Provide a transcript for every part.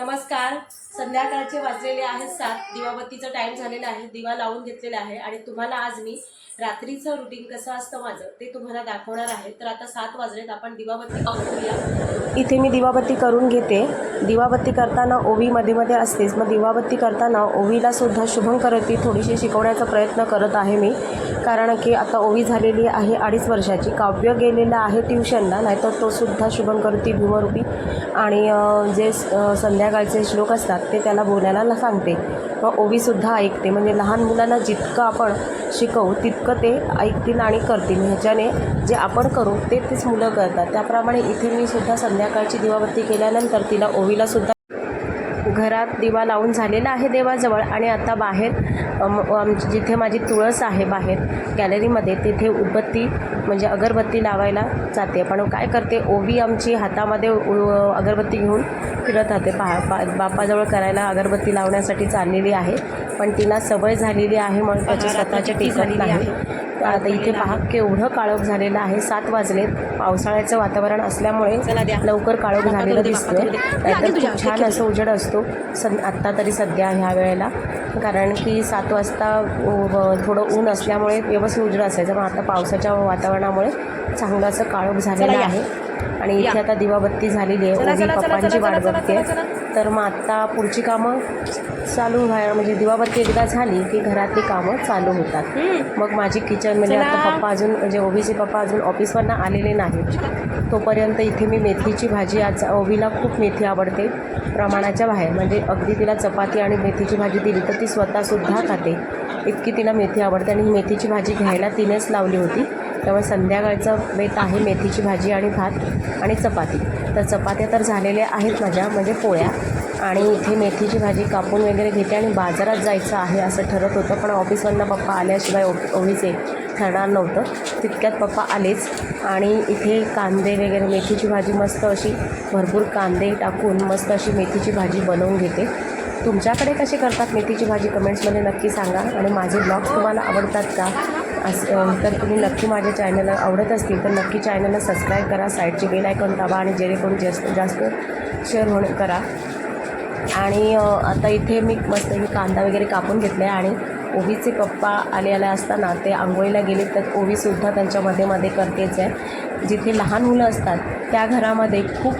नमस्कार. संध्याकाळचे वाजलेले आहेत सात. दिवाबत्तीचं टाईम झालेला आहे. दिवा लावून घेतलेला आहे. आणि तुम्हाला आज मी रात्रीचं रुटीन कसं असतं माझं ते तुम्हाला दाखवणार आहे. तर आता सात वाजलेत. आपण दिवाबत्ती करूया इथे मी दिवाबत्ती करून घेते. दिवाबत्ती करताना ओवी मध्ये मध्ये असतेच. मग दिवाबत्ती करताना ओवीला सुद्धा शुभंकरती थोडीशी शिकवण्याचा प्रयत्न करत आहे मी. कारण की आता ओवी झालेली आहे अडीच वर्षाची. काव्य गेलेला आहे ट्युशनला नाहीतर तो सुद्धा शुभंकरोती भूमरूपी आणि जे संध्याकाळचे श्लोक असतात ते त्याला बोलायला सांगते. व ओवीसुद्धा ऐकते. म्हणजे लहान मुलांना जितकं आपण शिकवू तितकं ते ऐकतील आणि करतील. ह्याच्याने जे आपण करू ते तीच मुलं करतात. त्याप्रमाणे इथे मी सुद्धा संध्याकाळची दिवाबत्ती केल्यानंतर तिला ओवीलासुद्धा घरात दिवा लावून झालेला आहे देवाजवळ आणि आता बाहेर अम, आम जिथे माझी तुळस आहे बाहेर गॅलरीमध्ये तिथे उदबत्ती म्हणजे अगरबत्ती लावायला जाते. पण काय करते ओवी आमची हातामध्ये उ- अगरबत्ती घेऊन फिरत राहते. पा पा बापाजवळ करायला अगरबत्ती लावण्यासाठी चाललेली आहे. पण तिला सवय झालेली आहे म्हणून त्याची स्वतःच्या टिकत आता इथे पहा केवढं काळोख झालेलं आहे. सात वाजलेत पावसाळ्याचं वातावरण असल्यामुळे लवकर काळोख झालेलं दिसतोय. नाहीतर खूप छान असं उजेड असतो. सं आत्ता तरी सध्या ह्या वेळेला. कारण की सात वाजता थोडं ऊन असल्यामुळे व्यवस्थित उजेड असायचं. पण आता पावसाच्या वातावरणामुळे चांगलं असं काळोख झालेलं आहे. आणि इथे आता दिवाबत्ती झालेली आहे. ओवी पप्पांची वाट बघते. तर मग आता पुढची कामं चालू व्हाय म्हणजे दिवाबत्ती एकदा झाली की घरातली कामं चालू होतात. मग माझी किचन म्हणजे आता पप्पा अजून म्हणजे ओबीचे पप्पा अजून ऑफिसवरनं आलेले नाहीत. तोपर्यंत इथे मी मेथीची भाजी आज ओवीला खूप मेथी आवडते प्रमाणाच्या बाहेर. म्हणजे अगदी तिला चपाती आणि मेथीची भाजी दिली तर ती स्वतःसुद्धा खाते. इतकी तिला मेथी आवडते आणि ही मेथीची भाजी घ्यायला तिनेच लावली होती. त्यामुळे संध्याकाळचं बेत आहे मेथीची भाजी आणि भात आणि चपाती. तर चपात्या तर झालेल्या आहेत माझ्या म्हणजे पोळ्या. आणि इथे मेथीची भाजी कापून वगैरे घेते आणि बाजारात जायचं आहे असं ठरत होतं पण ऑफिसमधनं पप्पा आल्याशिवाय ओ ओवीचे ठरणार नव्हतं. तितक्यात पप्पा आलेच. आणि इथे कांदे वगैरे मेथीची भाजी मस्त अशी भरपूर कांदे टाकून मस्त अशी मेथीची भाजी बनवून घेते. तुमच्याकडे कशी करतात मेथीची भाजी? कमेंट्समध्ये नक्की सांगा. आणि माझे ब्लॉग्स तुम्हाला आवडतात का? असं तर तुम्ही नक्की माझ्या चॅनलला आवडत असतील तर नक्की चॅनलला सबस्क्राईब करा साईडची बेल आयकॉन दाबा आणि जेणेकरून जास्त जास्त शेअर होण करा. आणि आता इथे मी मस्त मी कांदा वगैरे कापून घेतला आहे आणि ओवीचे पप्पा आले आले असताना ते आंघोळीला गेले तर ओवीसुद्धा त्यांच्या मध्ये मध्ये करतेच आहे. जिथे लहान मुलं असतात त्या घरामध्ये खूप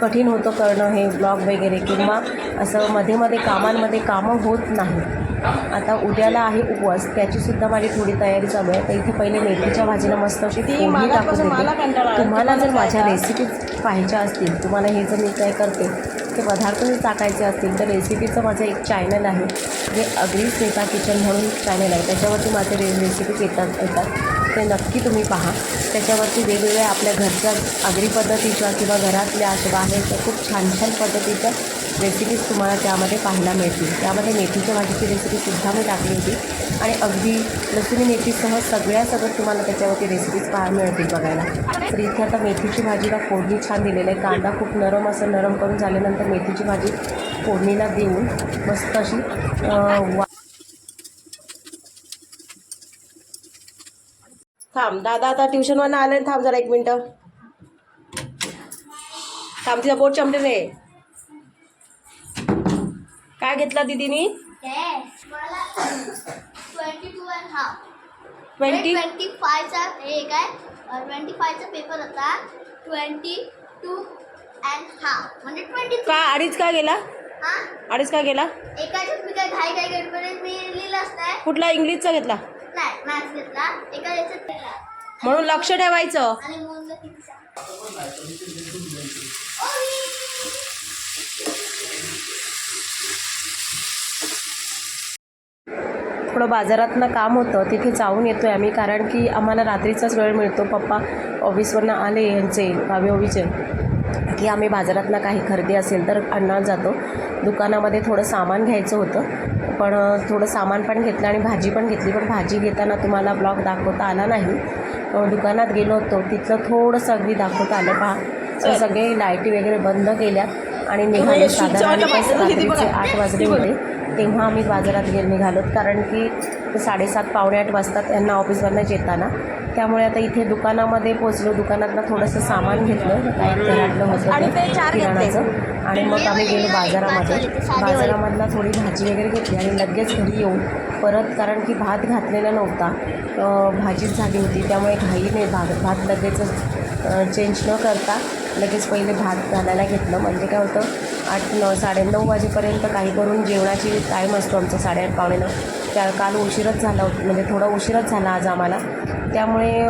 कठीण होतं करणं हे ब्लॉग वगैरे किंवा असं मध्ये मध्ये कामांमध्ये कामं होत नाही. आता उद्याला आहे उपवास त्याचीसुद्धा माझी थोडी तयारी चालू आहे. तर इथे पहिले मेथीच्या भाजीला मस्त अशी फोडणी टाकून देते. तुम्हाला जर माझ्या रेसिपीज पाहिजे असतील तुम्हाला हे जर मी काय करते ते पदार्थ जर टाकायचे असतील तर रेसिपीचं माझं एक चॅनल आहे. जे अग्री स्नेता किचन म्हणून चॅनल आहे. त्याच्यावरती माझे रे रेसिपीज येतात येतात. ते नक्की तुम्ही पहा. त्याच्यावरती वेगवेगळ्या आपल्या घरच्या आगरी पद्धतीच्या किंवा घरातल्या अशा बाहेरच्या खूप छान छान पद्धतीच्या रेसिपीज तुम्हाला त्यामध्ये पाहायला मिळतील. त्यामध्ये मेथीच्या भाजीची रेसिपीसुद्धा मी टाकली होती. आणि अगदी लसूणी मेथीसह सगळ्या सगळं तुम्हाला त्याच्यावरती रेसिपीज पाहायला मिळतील बघायला. तर इथे आता मेथीची भाजीला फोडणी छान दिलेली आहे. कांदा खूप नरम असं नरम करून झाल्यानंतर मेथीची भाजी फोडणीला देऊन मस्त अशी वा थांब दादा आता ट्युशनवरनं आले थांब जरा एक मिनटं. थांब तिचा बोट चमटे काय घेतला दिदीनी? Twenty two and half twenty twenty फायचा हे काय? ट्वेंटी फायचा पेपर होता. ट्वेंटी टू अँड हाफ म्हणजे ट्वेंटी का अडीच का गेला? हा? अडीच का गेला? एकाच्यात मी काय घाई घाई गडबडीत मी लिहिलंच नाही कुठला इंग्लिशचा घेतला? नाही मॅथ्स घेतला. एका याच्यात केला म्हणून लक्ष ठेवायचं. आणि मुलं किती सांग थोडं बाजारातनं काम होतं तिथे जाऊन येतो आहे आम्ही. कारण की आम्हाला रात्रीचाच वेळ मिळतो. पप्पा ऑफिसवरनं आले यांचे गावी ओवीचे की आम्ही बाजारातनं काही खरेदी असेल तर आणणार जातो. दुकानामध्ये थोडं सामान घ्यायचं होतं. पण थोडं सामान पण घेतलं आणि भाजी पण घेतली. पण भाजी घेताना तुम्हाला ब्लॉग दाखवता आला नाही. दुकानात गेलो होतो. तिथलं थोडंसं अगदी दाखवता आलं. पहा. सगळे लाईटी वगैरे बंद केल्यात. आणि निघाले साधारण रात्रीचे आठ वाजले होते तेव्हा आम्ही बाजारात गे निघालोत कारण की साडेसात पावणे आठ वाजतात यांना ऑफिसवरनं येताना त्यामुळे आता इथे दुकानामध्ये पोचलो दुकानातनं थोडंसं सामान घेतलं. काय घरातलं होतं किराणाचं. आणि मग आम्ही गेलो बाजारामध्ये. बाजारामधला थोडी भाजी वगैरे घेतली आणि लगेच घरी येऊन परत कारण की भात घातलेला नव्हता. भाजीच झाली होती. त्यामुळे घाईने भात भात लगेच चेंज न करता लगेच पहिले भात घालायला घेतलं. म्हणजे काय होतं आठ नऊ वाजेपर्यंत काही करून जेवणाची टाईम असतो आमचा साडेआठ पावणे नऊ त्या काल उशीरच झाला म्हणजे थोडा उशीरच झाला आज आम्हाला. त्यामुळे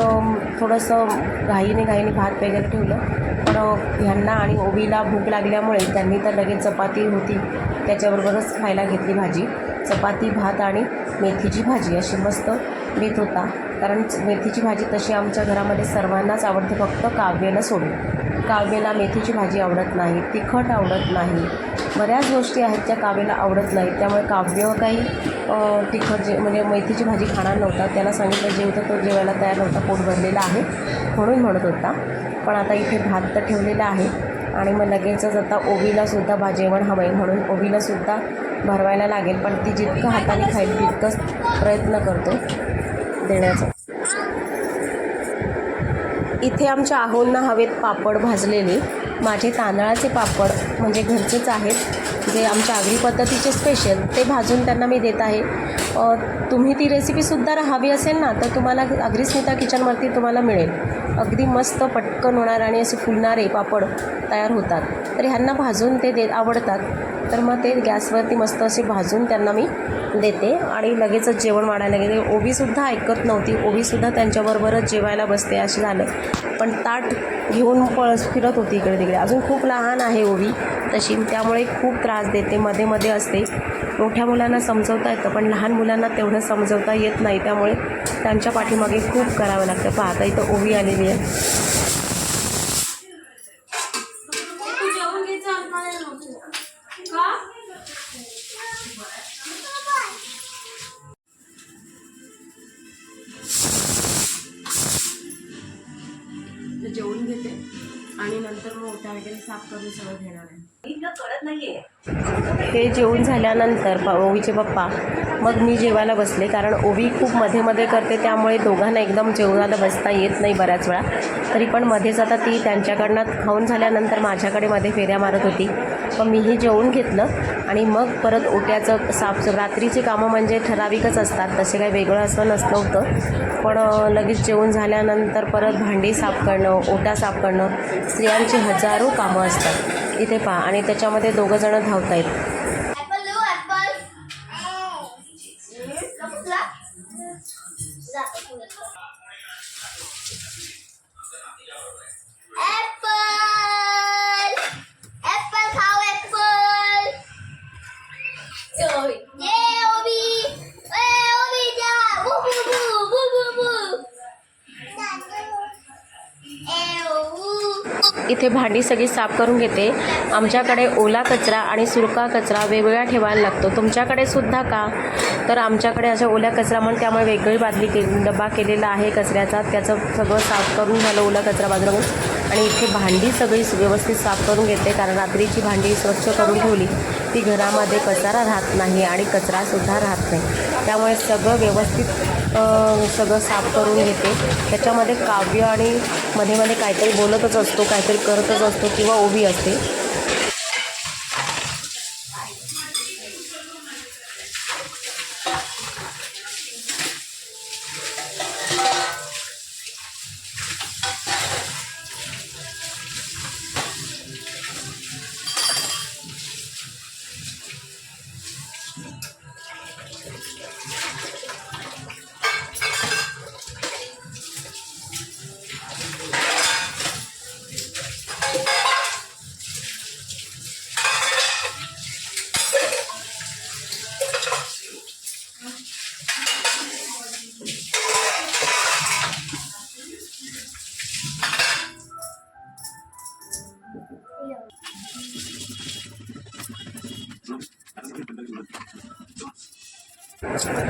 थोडंसं घाईने घाईने भात वगैरे ठेवलं. पण ह्यांना आणि ओवीला भूक लागल्यामुळे त्यांनी तर लगेच चपाती होती. त्याच्याबरोबरच खायला घेतली भाजी. चपाती भात आणि मेथीची भाजी. अशी मस्त देत होता. कारण मेथीची भाजी तशी आमच्या घरामध्ये सर्वांनाच आवडते फक्त काव्याला सोडून. काव्याला मेथीची भाजी आवडत नाही तिखट आवडत नाही. बऱ्याच गोष्टी आहेत ज्या काव्याला आवडत नाहीत. त्यामुळे काव्य काही तिखट जे म्हणजे मेथीची भाजी खाणार नव्हता. त्याला सांगितलं जेवतं तो जेवायला तयार नव्हता. पोट भरलेला आहे म्हणून म्हणत होता. पण आता इथे भात तर ठेवलेला आहे आणि मग लगेचच आता ओवीलासुद्धा भा जेवण हवं आहे म्हणून ओवीलासुद्धा भरवायला लागेल. पण ती जितकं हाताने खाईल तितकंच प्रयत्न करतो. देण्याचा. इथे आमच्या आहोंना हवेत पापड भाजलेले. माझे तांदळाचे पापड म्हणजे घरचेच आहेत जे आमच्या आगरी पद्धतीचे स्पेशल ते भाजून त्यांना मी देत आहे. तुम्ही ती रेसिपीसुद्धा हवी असेल ना तर तुम्हाला आगरी स्मिता किचनवरती तुम्हाला मिळेल. अगदी मस्त पटकन होणार आणि असे फुलणारे पापड तयार होतात. तर ह्यांना भाजून ते दे आवडतात. तर मग ते गॅसवरती मस्त असे भाजून त्यांना मी देते. आणि लगेचच जेवण वाढायला गेले. ओबीसुद्धा ऐकत नव्हती. ओवीसुद्धा त्यांच्याबरोबरच जेवायला बसते असं झालं. पण ताट घेऊन पळ फिरत होती इकडे तिकडे अजून खूप लहान आहे ओवी तशी. त्यामुळे खूप त्रास देते. मध्ये मध्ये असते. मोठ्या मुलांना समजवता येतं पण लहान मुलांना तेवढं समजवता येत नाही. त्यामुळे त्यांच्या पाठीमागे खूप करावं लागतं. पाहता इथं ओवी आलेली आहे. वगैरे साफ करून सगळं घेणार आहे. हे जेवून झाल्यानंतर ओवीचे पप्पा मग मी जेवायला बसले कारण ओवी खूप मध्ये मध्ये करते त्यामुळे दोघांना एकदम जेवणाला बसता येत नाही बऱ्याच वेळा. तरी पण मध्येच आता ती त्यांच्याकडनं खाऊन झाल्यानंतर माझ्याकडे मध्ये फेऱ्या मारत होती. पण मीही जेवून घेतलं आणि मग परत ओट्याचं साफ रात्रीची कामं म्हणजे ठराविकच असतात तसे काही वेगळं असं नसलं होतं पण लगेच जेवण झाल्यानंतर परत भांडी साफ करणं ओटा साफ करणं स्त्रियांची हजारो कामं असतात. इथे पहा. आणि त्याच्यामध्ये दोघं जणं धावत आहेत ऍपल देऊ ऍपल इथे भांडी सगळी साफ करून घेते. आमच्याकडे ओला कचरा आणि सुरका कचरा वेगवेगळा ठेवायला लागतो. तुमच्याकडे सुद्धा का? तर आमच्याकडे अशा ओल्या कचरा म्हणून त्यामुळे वेगळी बादली के डबा केलेला आहे कचऱ्याचा. त्याचं सगळं साफ करून झालं ओला कचरा बाजूला. आणि इथे भांडी सगळी व्यवस्थित साफ करून घेते कारण रात्रीची भांडी स्वच्छ करून ठेवली. ती घरामध्ये कचरा राहत नाही आणि कचरासुद्धा राहत नाही. त्यामुळे सगळं व्यवस्थित सगळं साफ करून घेते. त्याच्यामध्ये काव्य आणि मध्ये मध्ये काहीतरी बोलतच असतो काहीतरी करतच असतो किंवा उभी असते.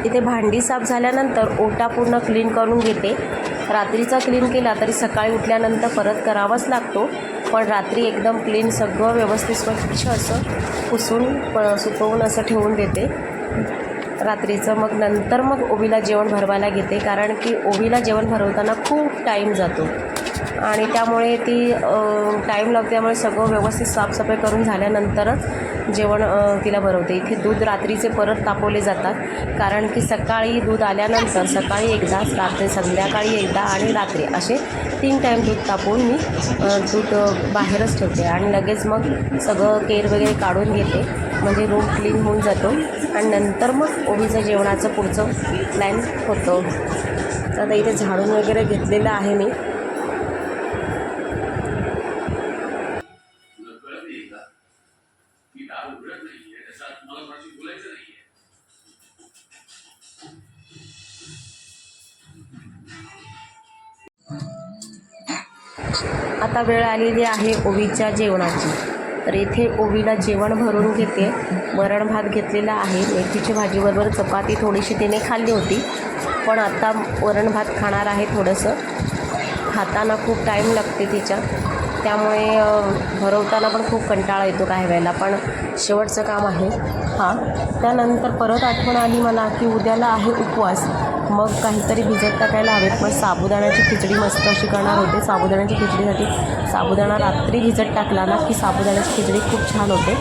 तिथे भांडी साफ झाल्यानंतर ओटा पूर्ण क्लीन करून घेते. रात्रीचा क्लीन केला तरी सकाळी उठल्यानंतर परत करावाच लागतो. पण रात्री एकदम क्लीन सगळं व्यवस्थित स्वच्छ असं पुसून प- सुकवून असं ठेवून देते. रात्रीचं मग नंतर मग ओवीला जेवण भरवायला घेते. कारण की ओवीला जेवण भरवताना खूप टाईम जातो. आणि त्यामुळे ती टाईम लागते. त्यामुळे सगळं व्यवस्थित साफसफाई करून झाल्यानंतरच जेवण तिला भरवते इथे दूध रात्रीचे परत तापवले जातात. कारण की सकाळी दूध आल्यानंतर सकाळी एकदा रात्री संध्याकाळी एकदा आणि रात्री असे तीन टाईम दूध तापवून मी दूध बाहेरच ठेवते. आणि लगेच मग सगळं केर वगैरे काढून घेते. म्हणजे रूम क्लीन होऊन जातो. आणि नंतर मग ओबीचं जेवणाचं पुढचं प्लॅन होतं. तर आता इथे झाडून वगैरे घेतलेलं आहे मी. आता वेळ आलेली आहे ओवीच्या जेवणाची. तर इथे ओवीला जेवण भरून घेते. वरण भात घेतलेला आहे. मेथीची भाजीबरोबर चपाती थोडीशी तिने खाल्ली होती. पण आता वरण भात खाणार आहे थोडंसं. खाताना खूप टाईम लागते तिच्या. त्यामुळे भरवताना पण खूप कंटाळा येतो काही वेळेला. पण शेवटचं काम आहे. हां. त्यानंतर परत आठवण आली मला की उद्याला आहे उपवास. मग काहीतरी भिजत टाकायला हवेत. मग साबुदाण्याची खिचडी मस्त अशी करणार होते. साबुदाण्याची खिचडीसाठी साबुदाणा रात्री भिजत टाकला ना की साबुदाण्याची खिचडी खूप छान होते.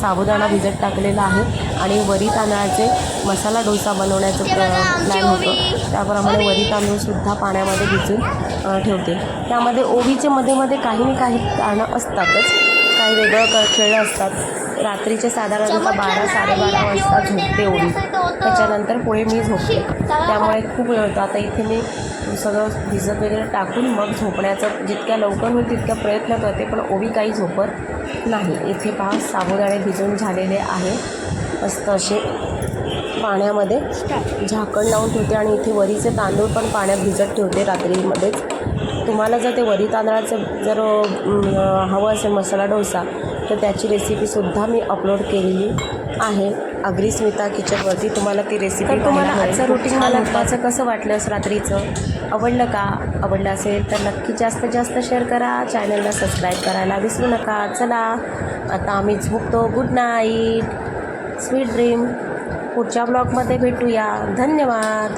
साबुदाणा भिजत टाकलेला आहे आणि वरी तांदळाचे मसाला डोसा बनवण्याचं प्लॅन होतं. त्याप्रमाणे वरी तांदूळसुद्धा पाण्यामध्ये भिजून ठेवते. त्यामध्ये ओवीचे मध्ये मध्ये काही ना काही कारणं असतातच. काही वेगळं क खेळ असतात. रात्रीचे साधारणतः बारा साडेबारा वाजता झोपते ओवी. त्याच्यानंतर पुढे मी झोपते. त्यामुळे खूप वेळ होतो. आता इथे मी सगळं भिजत वगैरे टाकून मग झोपण्याचं जितक्या लवकर होईल तितका प्रयत्न करते पण ओवी काही झोपत नाही. इथे पहा साबुदाणे भिजून झालेले आहे. मस्त असे पाण्यामध्ये झाकण लावून ठेवते आणि इथे वरीचे तांदूळ पण पाण्यात भिजत ठेवते रात्रीमध्येच. तुम्हाला जर ते वरी तांदळाचं जर हवं असेल मसाला डोसा तर त्याची रेसिपीसुद्धा मी अपलोड केलेली आहे. अग्री स्मिता किचनवरती तुम्हाला ती रेसिपी तुम्हाला आजचं रुटीन मला त्याचं कसं वाटलं असं रात्रीचं? आवडलं का? आवडलं असेल तर नक्की जास्तीत जास्त शेअर करा. चॅनलला सबस्क्राईब करायला विसरू नका. चला आता आम्ही झोपतो. गुड नाईट स्वीट ड्रीम पुढच्या ब्लॉगमध्ये भेटूया. धन्यवाद.